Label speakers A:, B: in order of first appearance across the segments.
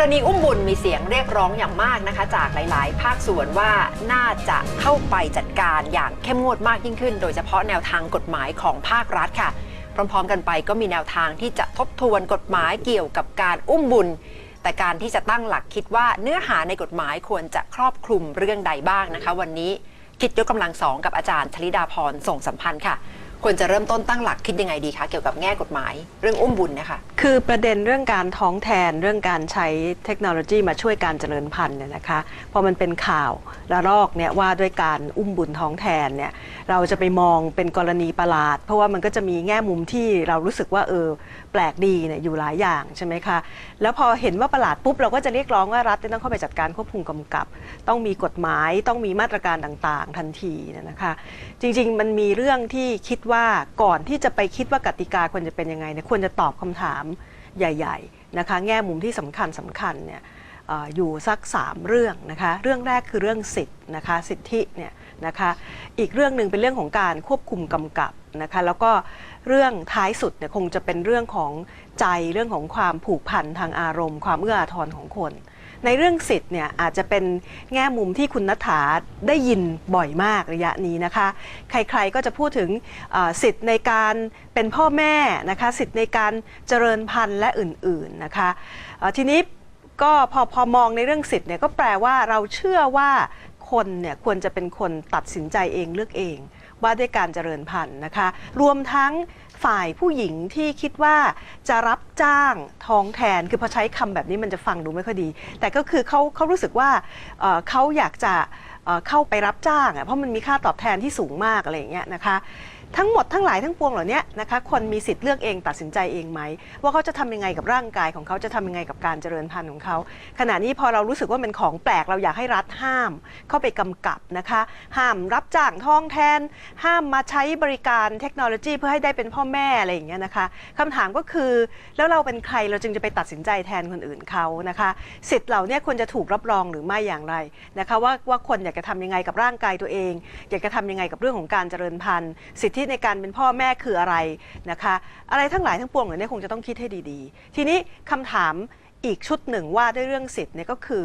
A: รณีอุ้มบุญมีเสียงเรียกร้องอย่างมากนะคะ จากหลาย ๆ ภาคส่วนว่าน่าจะเข้าไปจัดการอย่างเข้มงวดมากยิ่งขึ้น โดยเฉพาะแนวทางกฎหมายของภาครัฐค่ะ พร้อม ๆ กันไปก็มีแนวทางที่จะทบทวนกฎหมายเกี่ยวกับการอุ้มบุญ แต่การที่จะตั้งหลักคิดว่าเนื้อหาในกฎหมายควรจะครอบคลุมเรื่องใดบ้างนะคะ วันนี้คิดยกกำลังสองกับอาจารย์ชลิดาพรส่งสัมพันธ์ค่ะ ควรจะเริ่มต้นตั้งหลักคิดยังไงดีคะเกี่ยวกับแง่กฎหมาย เรื่องอุ้มบุญนะคะ
B: คือประเด็นเรื่องการท้องแทนเรื่องการใช้เทคโนโลยีมาช่วยการเจริญพันธุ์เนี่ยนะคะพอมันเป็นข่าวระลอกเนี่ยว่าด้วยการอุ้มบุญท้องแทนเนี่ยเราจะไปมองเป็นกรณีประหลาด เพราะว่ามันก็จะมีแง่มุมที่เรารู้สึกว่าเออแปลกดีเนี่ยอยู่หลายอย่างใช่ไหมคะแล้วพอเห็นว่าประหลาดปุ๊บเราก็จะเรียกร้องว่ารัฐต้องเข้าไปจัดการควบคุมกำกับ ต้องมีกฎหมายต้องมีมาตรการต่างๆ ทันทีเนี่ยนะคะ จริงๆ มันมีเรื่องที่คิดว่าก่อนที่จะไปคิดว่ากติกาควรจะเป็นยังไงเนี่ยควรจะตอบคำถามใหญ่ๆนะคะแง่มุมที่สำคัญสคัญเนี่ยอออยู่สัก 3 เรื่องนะคะเรื่องแรกคือเรื่องสิทธิ์นะคะสิทธิเนี่ยนะคะอีกเรื่องหนึ่งเป็นเรื่องของการควบคุมกำกับนะคะแล้วก็เรื่องท้ายสุดเนี่ยคงจะเป็นเรื่องของใจเรื่องของความผูกพันทางอารมณ์ ความเอื้ออาทรของคน ในเรื่องสิทธิ์เนี่ยอาจจะเป็นแง่มุมที่คุณนัฐาได้ยินบ่อยมากระยะนี้นะคะ ใครๆก็จะพูดถึงสิทธิ์ในการเป็นพ่อแม่นะคะสิทธิ์ในการเจริญพันธุ์และอื่นๆนะคะทีนี้ก็พอพอมองในเรื่องสิทธิ์เนี่ยก็แปลว่าเราเชื่อว่าคนเนี่ยควรจะเป็นคนตัดสินใจเองเลือกเอง ว่าด้วยการเจริญพันธุ์นะคะ รวมทั้งฝ่ายผู้หญิงที่คิดว่าจะรับจ้างท้องแทน คือพอใช้คำแบบนี้มันจะฟังดูไม่ค่อยดี แต่ก็คือเขาเขารู้สึกว่าเเขาอยากจะเเข้าไปรับจ้าง เพราะมันมีค่าตอบแทนที่สูงมากอะไรอย่างเงี้ยนะคะ ทั้งหมดทั้งหลายทั้งปวงเหล่านี้นะคะคนมีสิทธิ์เลือกเองตัดสินใจเองไหม ว่าเขาจะทำยังไงกับร่างกายของเขาจะทำยังไงกับการเจริญพันธุ์ของเขา ขณะนี้พอเรารู้สึกว่าเป็นของแปลกเราอยากให้รัฐห้าม เข้าไปกำกับนะคะ ห้ามรับจ้างท้องแทน ห้ามมาใช้บริการเทคโนโลยีเพื่อให้ได้เป็นพ่อแม่อะไรอย่างเงี้ยนะคะคำถามก็คือแล้วเราเป็นใครเราจึงจะไปตัดสินใจแทนคนอื่นเขานะคะสิทธิ์เหล่านี้ควรจะถูกรับรองหรือไม่อย่างไรนะคะว่าว่าคนอยากจะทำยังไงกับร่างกายตัวเอง อยากจะทำยังไงกับเรื่องของการเจริญพันธุ์สิทธิในการเป็นพ่อแม่คืออะไรนะคะ อะไรทั้งหลายทั้งปวงเหล่านี้คงจะต้องคิดให้ดีๆ ทีนี้คำถามอีกชุดหนึ่งว่าด้วยเรื่องสิทธิ์เนี่ยก็คือ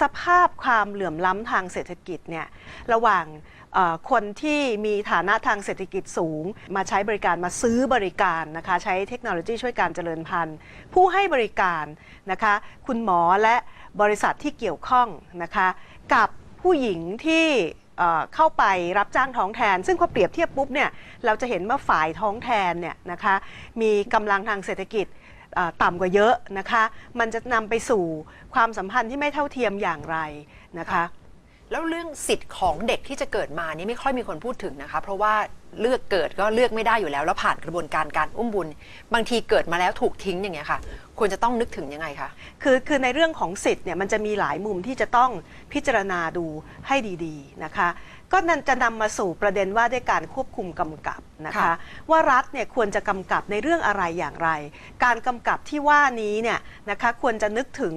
B: สภาพความเหลื่อมล้ำทางเศรษฐกิจเนี่ยระหว่างคนที่มีฐานะทางเศรษฐกิจสูง มาใช้บริการมาซื้อบริการนะคะ ใช้เทคโนโลยีช่วยการเจริญพันธุ์ ผู้ให้บริการนะคะ คุณหมอและบริษัทที่เกี่ยวข้องนะคะ กับผู้หญิงที่ เข้าไปรับจ้างท้องแทน ซึ่งพอเปรียบเทียบปุ๊บเนี่ยเราจะเห็นว่าฝ่ายท้องแทนเนี่ยนะคะมีกำลังทางเศรษฐกิจต่ำกว่าเยอะนะคะ มันจะนำไปสู่ความสัมพันธ์ที่ไม่เท่าเทียมอย่างไรนะคะ
A: แล้วเรื่องสิทธิ์ของเด็กที่จะเกิดมานี่ไม่ค่อยมีคนพูดถึงนะคะ เพราะว่า เลือกเกิดก็เลือกไม่ได้อยู่แล้ว แล้วผ่านกระบวนการการอุ้มบุญ บางทีเกิดมาแล้วถูกทิ้งอย่างเงี้ยค่ะ ควรจะต้องนึกถึงยังไงคะ
B: คือคือในเรื่องของสิทธิ์เนี่ยมันจะมีหลายมุมที่จะต้องพิจารณาดูให้ดีๆนะคะ ก็นั่นจะนำมาสู่ประเด็นว่าด้วยการควบคุมกำกับนะคะ
A: ค่ะ
B: ว่ารัฐเนี่ยควรจะกำกับในเรื่องอะไรอย่างไร การกำกับที่ว่านี้เนี่ยนะคะควรจะนึกถึง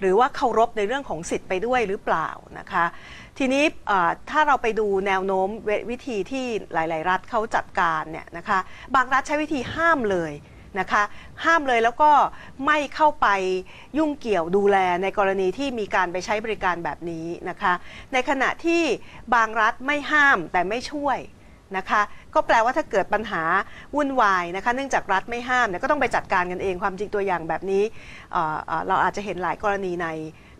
B: หรือว่าเคารพในเรื่องของสิทธิ์ไปด้วยหรือเปล่านะคะ ทีนี้เอ่อถ้าเราไปดูแนวโน้มเววิธีที่หลาย ๆ รัฐเขาจัดการเนี่ยนะคะบางรัฐใช้วิธีห้ามเลย นะคะ ห้ามเลยแล้วก็ไม่เข้าไปยุ่งเกี่ยวดูแลในกรณีที่มีการไปใช้บริการแบบนี้นะคะ ในขณะที่บางรัฐไม่ห้ามแต่ไม่ช่วยนะคะ ก็แปลว่าถ้าเกิดปัญหาวุ่นวายนะคะ เนื่องจากรัฐไม่ห้ามเนี่ยก็ต้องไปจัดการกันเองความจริงตัวอย่างแบบนี้เอ่อเอ่อเราอาจจะเห็นหลายกรณีใน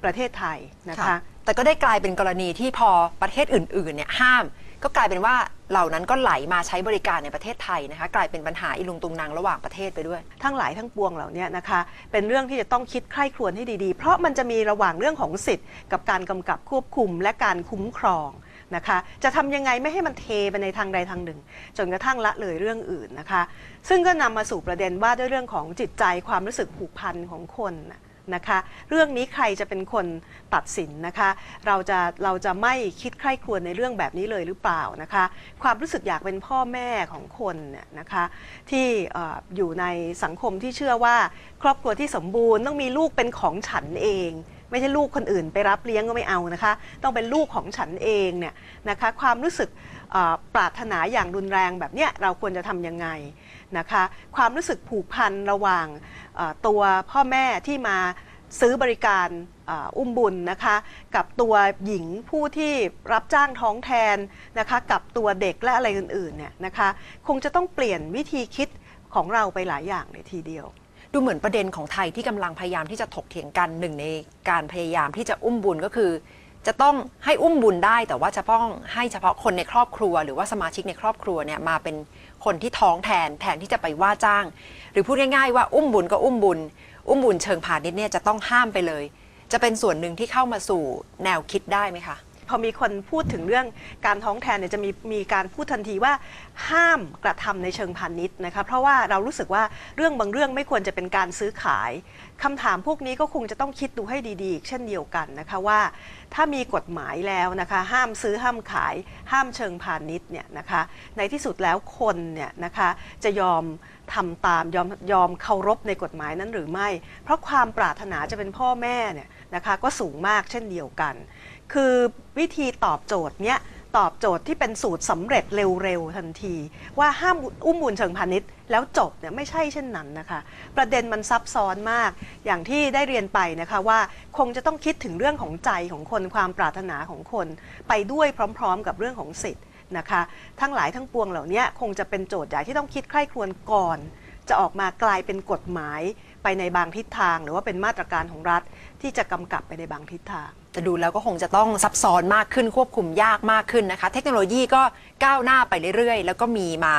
B: ประเทศไทยนะคะ
A: แต่ก็ได้กลายเป็นกรณีที่พอประเทศอื่นๆเนี่ยห้าม ก็กลายเป็นว่าเหล่านั้นก็ไหลมาใช้บริการในประเทศไทยนะคะ กลายเป็นปัญหาอีลุงตุงนางระหว่างประเทศไปด้วย
B: ทั้งหลายทั้งปวงเหล่านี้นะคะ เป็นเรื่องที่จะต้องคิดใคร่ครวญให้ดีๆ เพราะมันจะมีระหว่างเรื่องของสิทธิ์ กับการกำกับควบคุมและการคุ้มครองนะคะจะทำยังไงไม่ให้มันเทไปในทางใดทางหนึ่ง จนกระทั่งละเลยเรื่องอื่นนะคะ ซึ่งก็นำมาสู่ประเด็นว่าด้วยเรื่องของจิตใจความรู้สึกผูกพันของคนนะ นะคะ เรื่องนี้ใครจะเป็นคนตัดสินนะคะ เราจะเราจะไม่คิดใคร่ครวญในเรื่องแบบนี้เลยหรือเปล่านะคะ ความรู้สึกอยากเป็นพ่อแม่ของคนเนี่ยนะคะที่อ่อยู่ในสังคมที่เชื่อว่า ครอบครัวที่สมบูรณ์ต้องมีลูกเป็นของฉันเองไม่ใช่ลูกคนอื่นไปรับเลี้ยงก็ไม่เอานะคะ ต้องเป็นลูกของฉันเองเนี่ยนะคะ ความรู้สึกปรารถนาอย่างรุนแรงแบบเนี้ยเราควรจะทำยังไง นะคะ ความรู้สึกผูกพันระหว่างตัวพ่อแม่ที่มาซื้อบริการอุ้มบุญนะคะ กับตัวหญิงผู้ที่รับจ้างท้องแทนนะคะ กับตัวเด็กและอะไรอื่นๆเนี่ยนะคะ คงจะต้องเปลี่ยนวิธีคิดของเราไปหลายอย่างเลยทีเดียว
A: ดูเหมือนประเด็นของไทยที่กำลังพยายามที่จะถกเถียงกันหนึ่งในการพยายามที่จะอุ้มบุญก็คือ จะต้องให้อุ้มบุญได้แต่ว่าจะต้องให้เฉพาะคนในครอบครัว หรือว่าสมาชิกในครอบครัวเนี่ยมาเป็นคนที่ท้องแทนแทนที่จะไปว่าจ้าง หรือพูดง่ายๆว่าอุ้มบุญก็อุ้มบุญ อุ้มบุญเชิงพาณิชย์เนี่ยจะต้องห้ามไปเลย จะเป็นส่วนหนึ่งที่เข้ามาสู่แนวคิดได้ไหมคะ
B: พอมีคนพูดถึงเรื่องการท้องแทนเนี่ยจะมีมีการพูดทันทีว่าห้ามกระทำในเชิงพาณิชย์นะคะเพราะว่าเรารู้สึกว่าเรื่องบางเรื่องไม่ควรจะเป็นการซื้อขายคำถามพวกนี้ก็คงจะต้องคิดดูให้ดีๆอีกเช่นเดียวกันนะคะว่า ถ้ามีกฎหมายแล้วนะคะ ห้ามซื้อห้ามขาย ห้ามเชิงพาณิชย์เนี่ยนะคะ ในที่สุดแล้วคนเนี่ยนะคะจะยอมทำตามยอมยอมเคารพในกฎหมายนั้นหรือไม่ เพราะความปรารถนาจะเป็นพ่อแม่เนี่ยนะคะก็สูงมากเช่นเดียวกัน คือวิธีตอบโจทย์เนี้ยตอบโจทย์ที่เป็นสูตรสำเร็จเร็วๆทันที ว่าห้ามอุ้มบุญเชิงพาณิชย์แล้วจบเนี่ยไม่ใช่เช่นนั้นนะคะ ประเด็นมันซับซ้อนมาก อย่างที่ได้เรียนไปนะคะว่าคงจะต้องคิดถึงเรื่องของใจของคนความปรารถนาของคน ไปด้วยพร้อมๆ กับเรื่องของสิทธิ์นะคะ ทั้งหลายทั้งปวงเหล่านี้คงจะเป็นโจทย์ใหญ่ที่ต้องคิดใคร่ครวญก่อน จะออกมากลายเป็นกฎหมาย ไปในบางทิศทาง หรือว่าเป็นมาตรการของรัฐที่จะกำกับไปในบางทิศทาง
A: จะดูแล้วก็คงจะต้องซับซ้อนมากขึ้นควบคุมยากมากขึ้นนะคะ เทคโนโลยีก็ก้าวหน้าไปเรื่อยๆ แล้วก็มีมา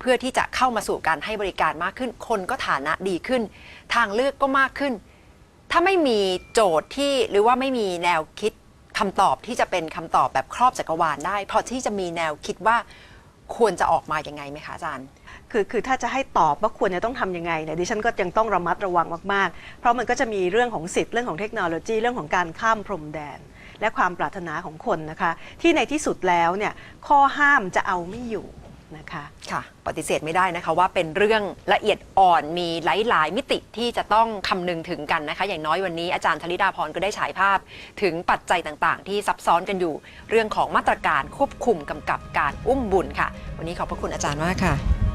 A: เพื่อที่จะเข้ามาสู่การให้บริการมากขึ้น คนก็ฐานะดีขึ้น ทางเลือกก็มากขึ้น ถ้าไม่มีโจทย์ที่หรือว่าไม่มีแนวคิดคำตอบที่จะเป็นคำตอบแบบครอบจักรวาลได้ พอที่จะมีแนวคิดว่าควรจะออกมาอยังไงไหมคะอาจารย์
B: คือคือถ้าจะให้ตอบว่าควรจะต้องทำยังไงเนี่ยดิฉันก็ยังต้องระมัดระวังมากๆ เพราะมันก็จะมีเรื่องของสิทธิ์เรื่องของเทคโนโลยีเรื่องของการข้ามพรมแดน และความปรารถนาของคนนะคะ ที่ในที่สุดแล้วเนี่ยข้อห้ามจะเอาไม่อยู่นะคะ
A: ค่ะปฏิเสธไม่ได้นะคะว่าเป็นเรื่องละเอียดอ่อนมีหลาย ๆ มิติที่จะต้องคำนึงถึงกันนะคะ อย่างน้อยวันนี้อาจารย์ธริดาพรก็ได้ฉายภาพ ถึงปัจจัยต่าง ๆ ที่ซับซ้อนกันอยู่ เรื่องของมาตรการควบคุมกำกับการอุ้มบุญค่ะ วันนี้ขอบพระคุณอาจารย์มากค่ะ